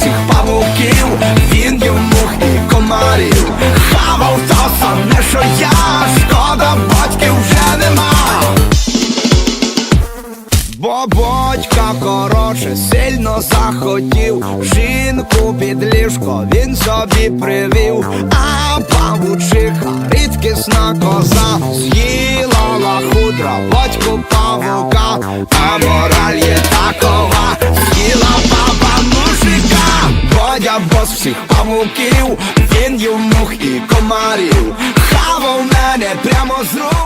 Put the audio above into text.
всіх павуків, він мух і комарів. Хавав то саме, що я, шкода, батьків вже нема. Бо батька коротше сильно захотів. Жінку під ліжко він собі привів, а павучиха рідкісна коза. З'їла лахудра, батьку павука, а мораль є такова, Бос всіх. Павуків, він їв мух і комарів, хавав мене прямо з рук,